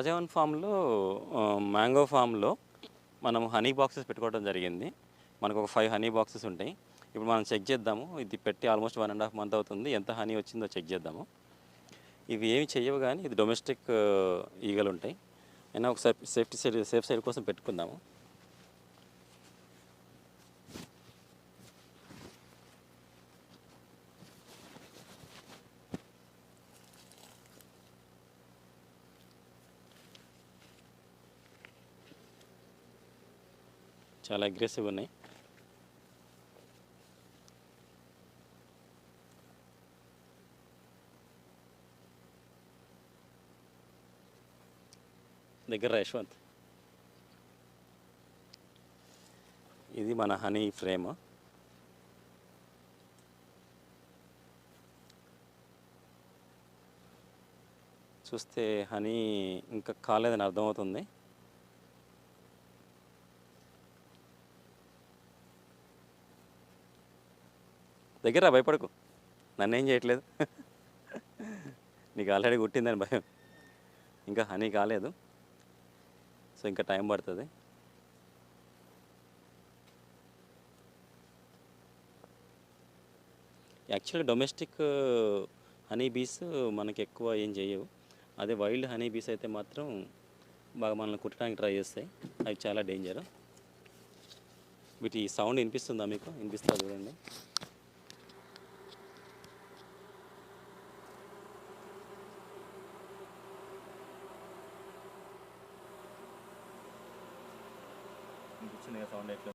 రాజవన్ ఫామ్లో మ్యాంగో ఫామ్లో మనం హనీ బాక్సెస్ పెట్టుకోవడం జరిగింది. మనకు ఒక ఫైవ్ హనీ బాక్సెస్ ఉంటాయి. ఇప్పుడు మనం చెక్ చేద్దాము. ఇది పెట్టి almost one and half month అవుతుంది. ఎంత హనీ వచ్చిందో చెక్ చేద్దాము. ఇవి ఏమి చెయ్యవు కానీ ఇది డొమెస్టిక్ ఈగలు ఉంటాయి అయినా ఒకసారి సేఫ్టీ సైడ్ సేఫ్ సైడ్ కోసం పెట్టుకుందాము. చాలా అగ్రెసివ్ ఉన్నాయి. దగ్గర యశ్వంత్. ఇది మన హనీ ఫ్రేమ్. చూస్తే హనీ ఇంకా కాలేదని అర్థమవుతుంది. దగ్గర భయపడకు. నన్నేం చేయట్లేదు. నీకు ఆల్రెడీ కుట్టిందని భయం. ఇంకా హనీ కాలేదు. సో ఇంకా టైం పడుతుంది. యాక్చువల్గా డొమెస్టిక్ హనీ బీస్ మనకి ఎక్కువ ఏం చేయవు. అదే వైల్డ్ హనీ బీస్ అయితే మాత్రం బాగా మనల్ని కుట్టడానికి ట్రై చేస్తాయి. అవి చాలా డేంజర్. వీటి సౌండ్ వినిపిస్తుందా మీకు? వినిపిస్తుందా చూడండి. సౌండ్ ఎట్లా